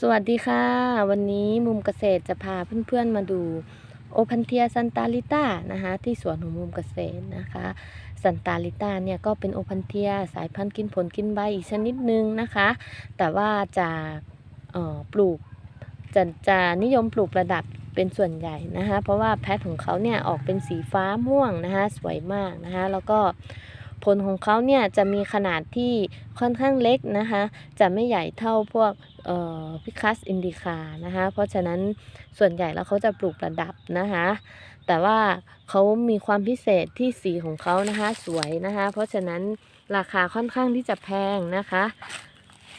สวัสดีค่ะ วันนี้มุมเกษตรจะพาเพื่อนๆมาดูโอพันเทียซันตาลิต้านะคะที่สวนของมุมเกษตรนะคะซันตาลิต้าเนี่ยก็เป็นโอพันเทียสายพันธุ์กินผลกินใบอีกชนิดหนึ่งนะคะ แต่ว่าจะออปลูกจะจะนิยมปลูกประดับเป็นส่วนใหญ่นะคะ เพราะว่าแพทของเขาเนี่ยออกเป็นสีฟ้าม่วงนะคะสวยมากนะคะแล้วก็ ผลของเขาเนี่ยจะมีขนาดที่ค่อนข้างเล็กนะคะ จะไม่ใหญ่เท่าพวกพิคัสอินดิคานะคะ เพราะฉะนั้นส่วนใหญ่แล้วเขาจะปลูกระดับนะคะ แต่ว่าเขามีความพิเศษที่สีของเขานะคะสวยนะคะ เพราะฉะนั้นราคาค่อนข้างที่จะแพงนะคะ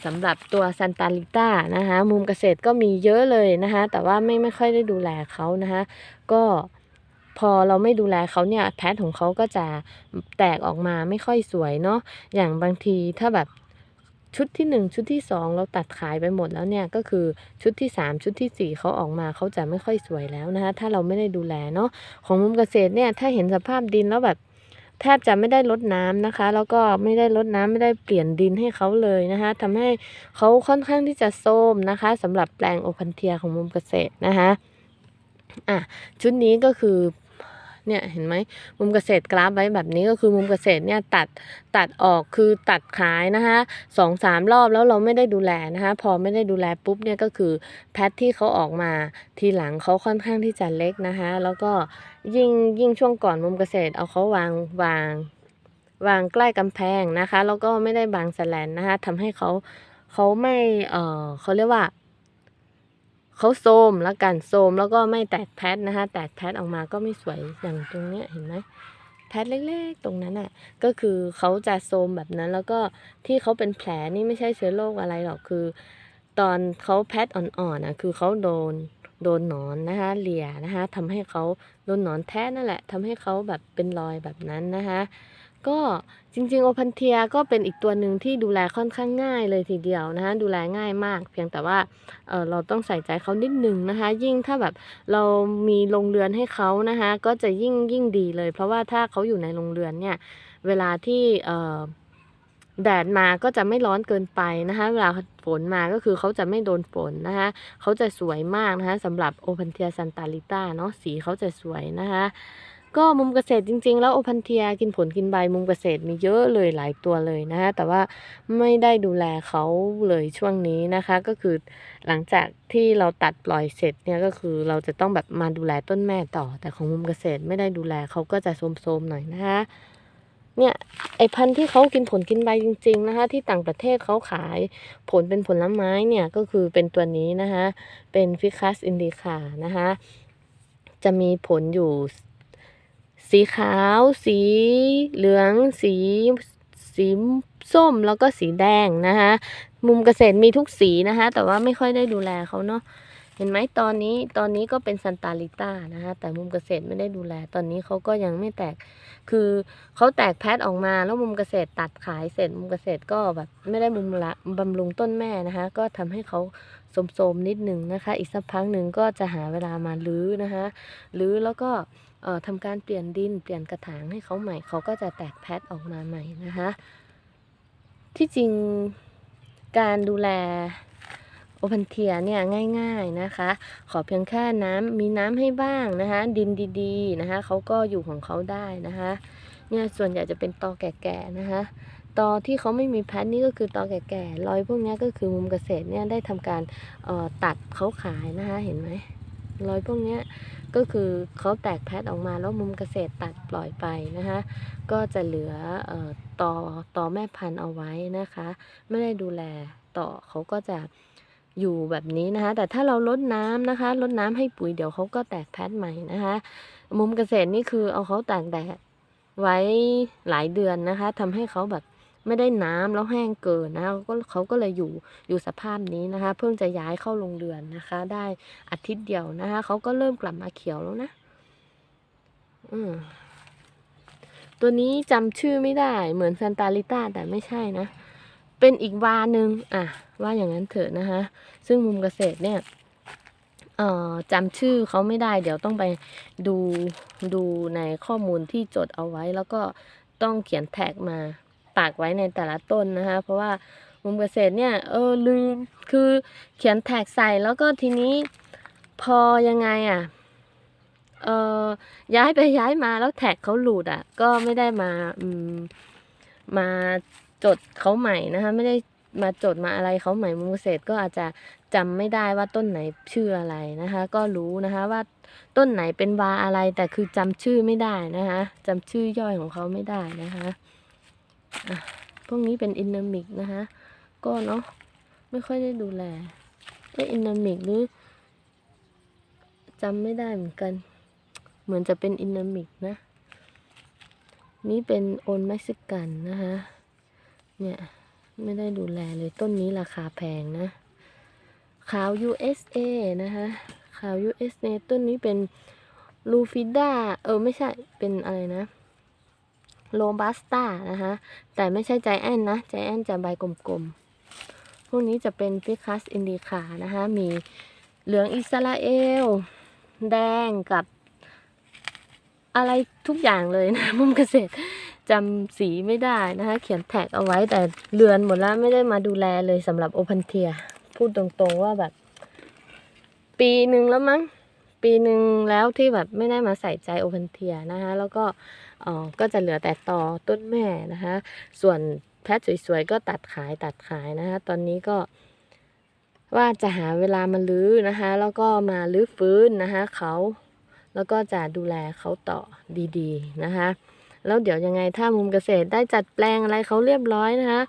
สำหรับตัวซันตาลิต้านะคะ มุมเกษตรก็มีเยอะเลยนะคะ แต่ว่าไม่ไม่ค่อยได้ดูแลเขานะคะ ก็ พอเราไม่ดูแลเขาเนี่ยแพทของเขาก็จะแตกออกมาไม่ค่อยสวยเนาะอย่างบางทีถ้าแบบชุดที่ 1 ชุดที่ 2 เราตัดขายไปหมดแล้วเนี่ยก็คือชุดที่ 3 ชุดทีสี่4เขาออกมาเขาจะไม่ค่อยสวยแล้วนะคะถ้าเราไม่ได้ดูแลเนาะของมุมเกษตรเนี่ยถ้าเห็นสภาพดินแล้วแบบแทบจะไม่ได้ลดน้ำนะคะ แล้วก็ไม่ได้ลดน้ำไม่ได้เปลี่ยนดินให้เขาเลยนะคะทำให้เขาค่อนข้างที่จะโทมนะคะสำหรับแปลงโอพันเทียของมุมเกษตรนะคะอะชุดนี้ก็คือ เนี่ยเห็นไหมมุมเกษตรกราฟไว้แบบนี้ก็คือมุมเกษตรเนี่ยตัดตัดออกคือตัดขายนะคะสองสามรอบแล้วเราไม่ได้ดูแลนะคะพอไม่ได้ดูแลปุ๊บเนี่ยก็คือแพทที่เขาออกมาทีหลังเขาค่อนข้างที่จะเล็กนะคะแล้วก็ยิ่งยิ่งช่วงก่อนมุมเกษตรเอาเขาวางวางวางใกล้กำแพงนะคะแล้วก็ไม่ได้บางแสลนนะคะทำให้เขาเขาไม่เออเขาเรียกว่า เขาโซมแล้วกันโซมแล้วก็ไม่แตกแพทนะคะแตกแพทออกมาก็ไม่สวยอย่างตรงเนี้ยเห็นไหมแพทเล็กๆตรงนั้นอะก็คือเขาจะโซมแบบนั้น แล้วก็ที่เขาเป็นแผลนี่ไม่ใช่เชื้อโรคอะไรหรอกคือ ตอนเขาแพทอ่อนๆอะคือเขาโดนโดนหนอนนะคะเลียนะคะทำให้เขาโดนหนอนแท้นั่นแหละทำให้เขาแบบเป็นรอยแบบนั้นนะคะ ก็จริงๆโอพันเทียก็เป็นอีกตัวหนึ่งที่ดูแลค่อนข้างง่ายเลยทีเดียวนะคะดูแลง่ายมาก เพียงแต่ว่าเเราต้องใส่ใจเขานิดนึงนะคะ ยิ่งถ้าแบบเรามีโรงเรือนให้เขานะคะก็จะยิ่งยิ่งดีเลย เพราะว่าถ้าเขาอยู่ในโรงเรือนเนี่ยเวลาที่แดดมาก็จะไม่ร้อนเกินไปนะคะเวลาฝนมาก็คือเขาจะไม่โดนฝนนะคะเขาจะสวยมากนะคะสำหรับโอพันเทียซันตาลิต้าเนาะสีเขาจะสวยนะคะ ก็มุมเกษตรจริง ๆ แล้วโอพันเทียกินผลกินใบมุมเกษตรมีเยอะเลยหลายตัวเลยนะคะแต่ว่าไม่ได้ดูแลเขาเลยช่วงนี้นะคะ ก็คือหลังจากที่เราตัดปล่อยเสร็จเนี่ยก็คือเราจะต้องแบบมาดูแลต้นแม่ต่อ แต่ของมุมเกษตรไม่ได้ดูแลเขาก็จะโทมๆหน่อยนะคะเนี่ยไอพันธุ์ที่เขากินผลกินใบจริง ๆ นะคะ ที่ต่างประเทศเขาขายผลเป็นผลไม้เนี่ยก็คือเป็นตัวนี้นะคะเป็นฟิคัสอินดิคานะคะจะมีผลอยู่ สีขาว สีเหลือง สีสีส้มแล้วก็สีแดงนะคะมุมเกษตรมีทุกสีนะคะ แต่ว่าไม่ค่อยได้ดูแลเขาเนาะเห็นไหมตอนนี้ตอนนี้ก็เป็นซันตาลิต้านะคะแต่มุมเกษตรไม่ได้ดูแล ตอนนี้เขาก็ยังไม่แตก คือเขาแตกแพทออกมาแล้วมุมเกษตรตัดขายเสร็จมุมเกษตรก็แบบไม่ได้บุมละบำรุงต้นแม่นะคะ ก็ทำให้เขาโทรมนิดหนึ่งนะคะ อีกสักพักหนึ่งก็จะหาเวลามาลื้อนะคะลื้อแล้วก็ ทำการเปลี่ยนดินเปลี่ยนกระถางให้เขาใหม่ เขาก็จะแตกแพทออกมาใหม่นะคะ ที่จริงการดูแลโอพันเทียเนี่ยง่าย ๆนะคะ ขอเพียงแค่น้ำมีน้ำให้บ้างนะคะ ดินดีๆนะคะเขาก็อยู่ของเขาได้นะคะเนี่ยส่วนใหญ่จะเป็นตอแก่ๆนะคะตอที่เขาไม่มีแพทนี่ก็คือตอแก่ๆรอยพวกนี้ก็คือมุมเกษตรเนี่ยได้ทำการออตัดเขาขายนะคะเห็นไหมรอยพวกนี้ ก็คือเขาแตกแพทออกมาแล้วมุมเกษตรตัดปล่อยไปนะคะก็จะเหลือออต่อต่อแม่พันธุ์เอาไว้นะคะ ไม่ได้ดูแลต่อเขาก็จะอยู่แบบนี้นะคะ แต่ถ้าเราลดน้ำนะคะลดน้ำให้ปุ๋ยเดี๋ยวเขาก็แตกแพทใหม่นะคะ มุมเกษตรนี่คือเอาเขาตากแดดไว้หลายเดือนนะคะทำให้เขาแบบ ไม่ได้น้ำแล้วแห้งเกินนะก็เขาก็เลยอยู่อยู่สภาพนี้นะคะ เพิ่งจะย้ายเข้าโรงเรือนนะคะ ได้อาทิตย์เดียวนะคะเขาก็เริ่มกลับมาเขียวแล้วนะอืมตัวนี้จำชื่อไม่ได้เหมือนซันตาลิต้าแต่ไม่ใช่นะ เป็นอีกวาหนึ่งอะ ว่าอย่างนั้นเถอะนะคะ ซึ่งมุมเกษตรเนี่ยจำชื่อเขาไม่ได้ เดี๋ยวต้องไปดูดูในข้อมูลที่จดเอาไว้ แล้วก็ต้องเขียนแท็กมา ปากไว้ในแต่ละต้นนะคะ เพราะว่ามุมเกษตรเนี่ยเออลืมคือเขียนแท็กใส่แล้วก็ทีนี้พอยังไงอะเออย้ายไปย้ายมาแล้วแท็กเขาหลุดอะ ก็ไม่ได้มาอืมมาจดเขาใหม่นะคะ ไม่ได้มาจดมาอะไรเขาใหม่มุมเกษตรก็อาจจะจำไม่ได้ว่าต้นไหนชื่ออะไรนะคะ ก็รู้นะคะว่าต้นไหนเป็นวาอะไรแต่คือจำชื่อไม่ได้นะคะจำชื่อย่อยของเขาไม่ได้นะคะ พวกนี้เป็นอินเนมิกนะคะก็เนาะไม่ค่อยได้ดูแลเออินเนมิกหรือจำไม่ได้เหมือนกัน เหมือนจะเป็นอินเนมิกนะ นี่เป็นโอนเม็กซิกันนะคะเนี่ยไม่ได้ดูแลเลยต้นนี้ราคาแพงนะ ขาว USA นะคะขาว USA ต้นนี้เป็นลูฟิด้าเออไม่ใช่เป็นอะไรนะ โรบัสต้านะคะแต่ไม่ใช่ใจแอนนะ ใจแอนจะใบกลมๆ พวกนี้จะเป็นฟิคัสอินดิคานะคะมีเหลืองอิสราเอล แดงกับอะไรทุกอย่างเลยนะมุมเกษตรจำสีไม่ได้นะคะ เขียนแท็กเอาไว้แต่เลือนหมดแล้วไม่ได้มาดูแลเลยสำหรับโอพันเทีย พูดตรงๆว่าแบบ ปีหนึ่งแล้วมั้ง ปีหนึ่งแล้วที่แบบไม่ได้มาใส่ใจโอพันเทียนะคะแล้วก็เออก็จะเหลือแต่ต่อต้นแม่นะคะส่วนแพทสวยๆก็ตัดขายตัดขายนะคะตอนนี้ก็ว่าจะหาเวลามาลื้อนะคะแล้วก็มาลื้อฟื้นนะคะเขาแล้วก็จะดูแลเขาต่อดีๆนะคะแล้วเดี๋ยวยังไงถ้ามุมเกษตรได้จัดแปลงอะไรเขาเรียบร้อยนะคะ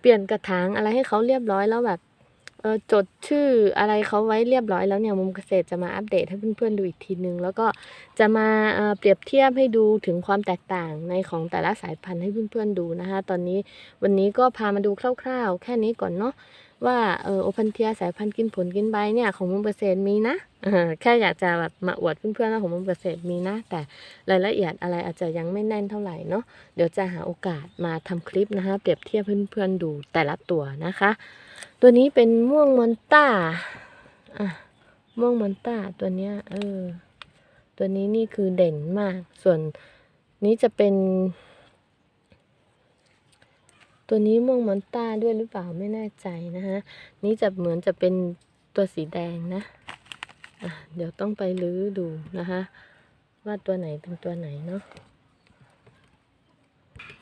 เปลี่ยนกระถางอะไรให้เขาเรียบร้อยแล้วแบบ จดชื่ออะไรเขาไว้เรียบร้อยแล้วเนี่ยมุมเกษตรจะมาอัปเดตให้เพื่อนๆดูอีกทีนึง แล้วก็จะมาเปรียบเทียบให้ดูถึงความแตกต่างในของแต่ละสายพันธุ์ให้เพื่อนๆดูนะคะตอนนี้วันนี้ก็พามาดูคร่าวๆ แค่นี้ก่อนเนาะว่าเออโอพันเทียสายพันธุ์กินผลกินใบเนี่ยของมุมเกษตรมีนะแค่อยากจะแบบมาอวดเพื่อนๆว่าของมุมเกษตรมีนะ แต่รายละเอียดอะไรอาจจะยังไม่แน่นเท่าไหร่เนาะเดี๋ยวจะหาโอกาสมาทำคลิปนะคะเปรียบเทียบเพื่อนๆดูแต่ละตัวนะคะ ตัวนี้เป็นม่วงมอนต้าอะม่วงมอนต้าตัวเนี้ยเออ ตัวนี้นี่คือเด่นมาก ส่วนนี้จะเป็น ตัวนี้ม่วงมอนต้าด้วยหรือเปล่าไม่แน่ใจนะคะนี่จะเหมือนจะเป็นตัวสีแดงนะอะเดี๋ยวต้องไปลื้อดูนะคะว่าตัวไหนเป็นตัวไหนเนาะ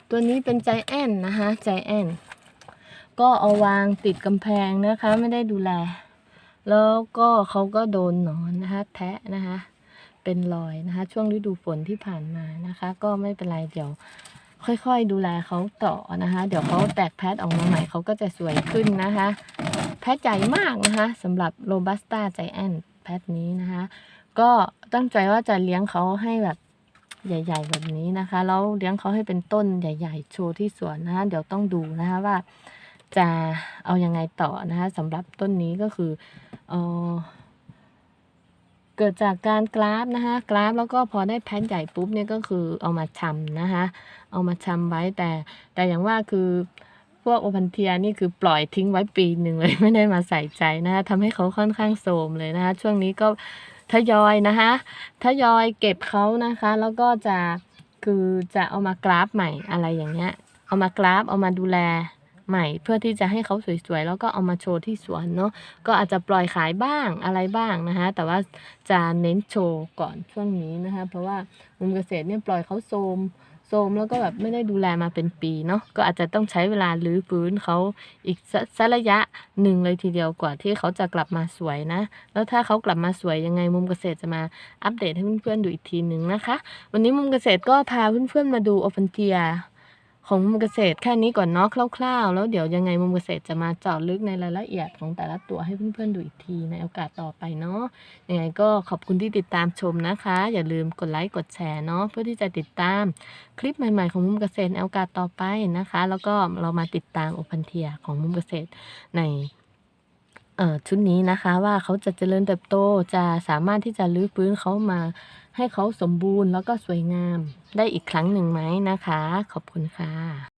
ตัวนี้เป็นใจแอนนะคะใจแอน ก็เอาวางติดกำแพงนะคะ ไม่ได้ดูแล แล้วก็เขาก็โดนหนอนนะคะ แทะนะคะ เป็นรอยนะคะ ช่วงฤดูฝนที่ผ่านมานะคะ ก็ไม่เป็นไรเดี๋ยว ค่อยๆ ดูแลเขาต่อนะคะ เดี๋ยวเขาแตกแพทออกมาใหม่เขาก็จะสวยขึ้นนะคะ แพทใหญ่มากนะคะสำหรับโรบัสต้าใจแอนแพทนี้นะคะ ก็ตั้งใจว่าจะเลี้ยงเขาให้แบบใหญ่ ๆ แบบนี้นะคะ แล้วเลี้ยงเขาให้เป็นต้นใหญ่ ๆ โชว์ที่สวนนะคะ เดี๋ยวต้องดูนะคะว่า จะเอายังไงต่อนะคะสำหรับต้นนี้ก็คือเออเกิดจากการกราฟนะคะกราฟแล้วก็พอได้แพทใหญ่ปุ๊บเนี่ยก็คือเอามาชำนะคะเอามาชำไว้แต่ แต่อย่างว่าคือพวกโอพันเทียนี่คือปล่อยทิ้งไว้ปีหนึ่งเลยไม่ได้มาใส่ใจนะคะทำให้เขาค่อนข้างโทรมเลยนะคะช่วงนี้ก็ทยอยนะคะทยอยเก็บเขานะคะ แล้วก็จะคือจะเอามากราฟใหม่อะไรอย่างเงี้ย เอามากราฟเอามาดูแล ใหม่เพื่อที่จะให้เขาสวยๆ แล้วก็เอามาโชว์ที่สวนเนาะก็อาจจะปล่อยขายบ้างอะไรบ้างนะคะ แต่ว่าจะเน้นโชว์ก่อนช่วงนี้นะคะ เพราะว่ามุมเกษตรเนี่ยปล่อยเขาโทมโทมแล้วก็แบบไม่ได้ดูแลมาเป็นปีเนาะก็อาจจะต้องใช้เวลาลื้อฟื้นเขาอีกสักระยะหนึ่งเลยทีเดียวกว่าที่เขาจะกลับมาสวยนะ แล้วถ้าเขากลับมาสวยยังไงมุมเกษตรจะมาอัปเดตให้เพื่อนๆดูอีกทีหนึ่งนะคะ วันนี้มุมเกษตรก็พาเพื่อนๆมาดูโอพันเทีย ของมุมเกษตรแค่นี้ก่อนเนาะคร่าวๆ แล้วเดี๋ยวยังไงมุมเกษตรจะมาเจาะลึกในรายละเอียดของแต่ละตัวให้เพื่อนๆดูอีกทีในโอกาสต่อไปเนาะยังไงก็ขอบคุณที่ติดตามชมนะคะ อย่าลืมกดไลค์กดแชร์เนาะเพื่อที่จะติดตามคลิปใหม่ๆของมุมเกษตรในโอกาสต่อไปนะคะ แล้วก็เรามาติดตามโอพันเทียของมุมเกษตรใน ชุดนี้นะคะว่าเขาจะเจริญเติบโตจะสามารถที่จะรื้อฟื้นเขามาให้เขาสมบูรณ์แล้วก็สวยงามได้อีกครั้งหนึ่งไหมนะคะ ขอบคุณค่ะ